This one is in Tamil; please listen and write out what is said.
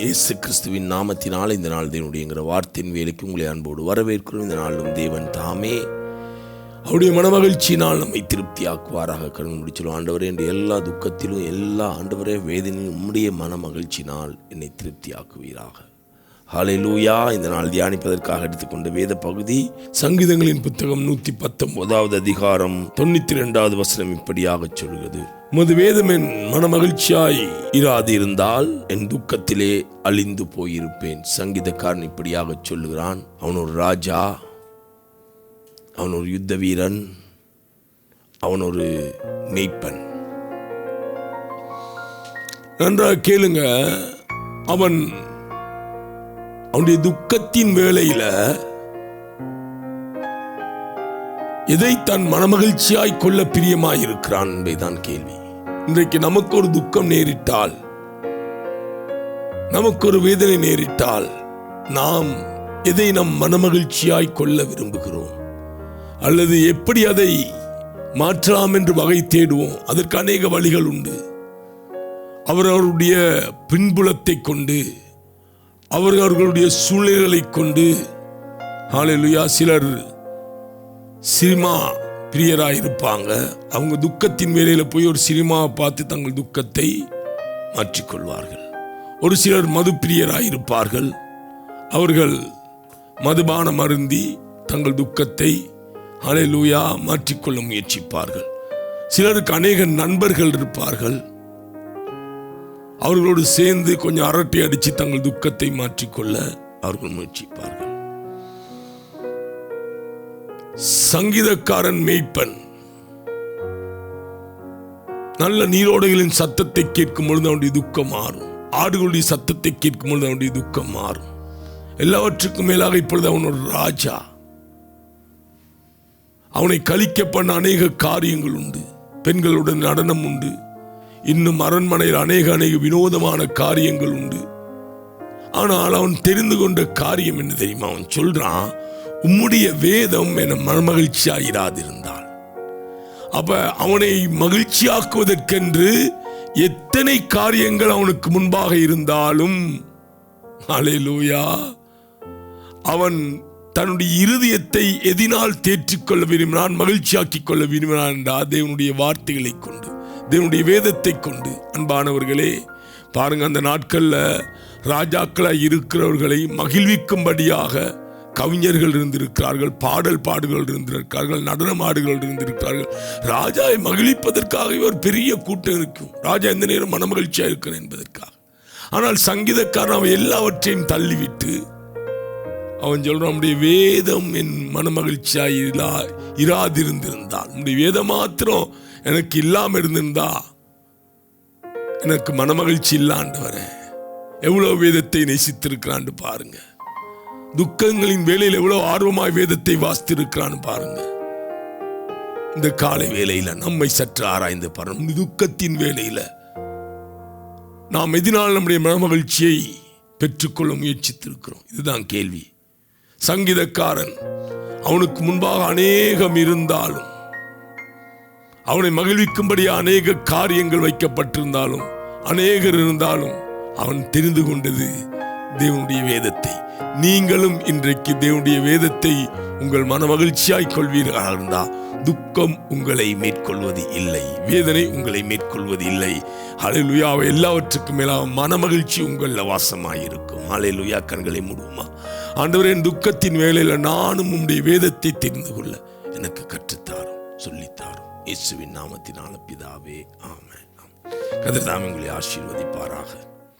இயேசு கிறிஸ்துவின் நாமத்தினால் இந்த நாள் தேவனுடையங்கிற வார்த்தையின் வேலைக்கு உங்களை அன்போடு வரவேற்கிறோம். இந்த நாளும் தேவன் தாமே. அவருடைய மனமகிழ்ச்சியினால் நம்மை திருப்தியாக்குவாராக. கடன் முடிச்சிடும் ஆண்டவரே என்று எல்லா துக்கத்திலும் எல்லா ஆண்டவரே வேதனையும் உம்முடைய மனமகிழ்ச்சினால் என்னை திருப்தியாக்குவீராக. ஹalleluya. இந்த நாள் தியானிப்பதற்காக எடுத்துக்கொண்ட வேத பகுதி சங்கீதங்களின் புத்தகம் நூற்றி பத்தொன்பதாவது அதிகாரம் தொண்ணூற்றி ரெண்டாவது வசனம் இப்படியாக சொல்கிறது. உமது வேதம் என் மனமகிழ்ச்சியாய் இராது இருந்தால் என் துக்கத்திலே அழிந்து போயிருப்பேன். சங்கீதக்காரன் இப்படியாக சொல்லுகிறான். அவன் ஒரு ராஜா அவன் ஒரு யுத்த வீரன் அவன் ஒரு மெய்ப்பன். நன்றாக கேளுங்க. அவன் அவனுடைய துக்கத்தின் வேளையில எதை தன் மனமகிழ்ச்சியாய் கொள்ள பிரியமாயிருக்கிறான் என்பதுதான் கேள்வி. இன்றைக்கு நமக்கு ஒரு துக்கம் நேரிட்டால் நமக்கு ஒரு வேதனை நேரிட்டால் நாம் எதை நம் மனமகிழ்ச்சியாய் கொள்ள விரும்புகிறோம்? அல்லது எப்படி அதை மாற்றலாம் என்று வகை தேடுவோம்? அதற்கு அநேக வழிகள் உண்டு. அவரவருடைய பின்புலத்தை கொண்டு அவர்கள் அவர்களுடைய சூழ்நிலைகளை கொண்டு ஆலையிலுயா சிலர் சினிமா பிரியராக இருப்பாங்க அவங்க துக்கத்தின் வேலையில் போய் ஒரு சினிமாவை பார்த்து தங்கள் துக்கத்தை மாற்றிக்கொள்வார்கள். ஒரு சிலர் மது பிரியராக இருப்பார்கள் அவர்கள் மதுபான மருந்தி தங்கள் துக்கத்தை ஹalleluya மாற்றிக்கொள்ள முயற்சிப்பார்கள். சிலருக்கு அநேக நண்பர்கள் இருப்பார்கள். அவர்களோடு சேர்ந்து கொஞ்சம் அரட்டை அடித்து தங்கள் துக்கத்தை மாற்றிக்கொள்ள அவர்கள் முயற்சிப்பார்கள். சங்கீதக்காரன் மெய்ப்பன். நல்ல நீரோடைகளின் சத்தத்தை கேட்கும் பொழுது அவனுடைய துக்கம் மாறும். ஆடுகளுடைய சத்தத்தை கேட்கும் பொழுது அவனுடைய துக்கம் மாறும். எல்லாவற்றுக்கும் மேலாக இப்பொழுது அவனோட ராஜா. அவனை கழிக்க பண்ண அநேக காரியங்கள் உண்டு. பெண்களுடன் நடனம் உண்டு. இன்னும் அரண்மனையில் அநேக அநேக வினோதமான காரியங்கள் உண்டு. ஆனால் அவன் தெரிந்து கொண்ட காரியம் என்ன தெரியுமா? அவன் சொல்றான் உம்முடைய வேதம் என மனமகிழ்ச்சியாயிராதிருந்தாள் அப்ப அவனை மகிழ்ச்சியாக்குவதற்கென்று எத்தனை காரியங்கள் அவனுக்கு முன்பாக இருந்தாலும் அலையலூயா அவன் தன்னுடைய இருதயத்தை எதினால் தேற்றிக்கொள்ள விரும்பினான் மகிழ்ச்சியாக்கிக் கொள்ள விரும்பினான் என்றால் தேவனுடைய வார்த்தைகளை கொண்டு. தேவனுடைய வேதத்தை கொண்டு. அன்பானவர்களே பாருங்க அந்த நாட்களில் ராஜாக்களாக இருக்கிறவர்களை மகிழ்விக்கும்படியாக கவிஞர்கள் இருந்திருக்கிறார்கள் பாடல் பாடுகள் இருந்திருக்கிறார்கள் நடனமாடுகள் இருந்திருக்கிறார்கள். ராஜாவை மகிழ்விப்பதற்காக இவர் பெரிய கூட்டம் இருக்கும். ராஜா எந்த நேரம் மனமகிழ்ச்சியாக இருக்கிறேன் என்பதற்காக. ஆனால் சங்கீதக்காரன் அவன் எல்லாவற்றையும் தள்ளிவிட்டு அவன் சொல்றான் நம்முடைய வேதம் என் மனமகிழ்ச்சியாய் இல்லா இராதிருந்திருந்தான் நம்முடைய வேதம் மாத்திரம் எனக்கு இல்லாமல் இருந்திருந்தா எனக்கு மனமகிழ்ச்சி இல்லாண்டு வரேன் எவ்வளோ வேதத்தை நேசித்திருக்கிறான்னு பாருங்க. துக்கங்களின் வேலையில் எவ்வளோ ஆர்வமாய் வேதத்தை வாசித்திருக்கிறான்னு பாருங்க. இந்த காலை வேலையில் நம்மை சற்று ஆராய்ந்து பாருங்க. துக்கத்தின் வேலையில் நாம் எதினால் நம்முடைய மனமகிழ்ச்சியை பெற்றுக்கொள்ள முயற்சித்திருக்கிறோம். இதுதான் கேள்வி. சங்கீதக்காரன் அவனுக்கு முன்பாக அநேகம் இருந்தாலும் அவனை மகிழ்விக்கும்படி அநேக காரியங்கள் வைக்கப்பட்டிருந்தாலும் அநேகர் இருந்தாலும் அவன் தெரிந்து கொண்டது தேவனுடைய வேதத்தை. நீங்களும் இன்றைக்கு தேவனுடைய வேதத்தை உங்கள் மன மகிழ்ச்சியாய் கொள்வீர்களாக இருந்தா துக்கம் உங்களை மேற்கொள்வது இல்லை வேதனை உங்களை மேற்கொள்வது இல்லை. அலையிலுயா எல்லாவற்றுக்கும் மேலாக மனமகிழ்ச்சி உங்களில் வாசமாயிருக்கும். அலைலுயா கண்களை மூடுமா ஆண்டவரின் துக்கத்தின் வேலையில் நானும் உம்முடைய வேதத்தை தெரிந்து கொள்ள எனக்கு கற்றுத்தாரும் சொல்லித்தாரும். இயேசுவின் நாமத்தினால பிதாவே ஆமாம் கதிர்தாமங்களை ஆசீர்வதிப்பாராக.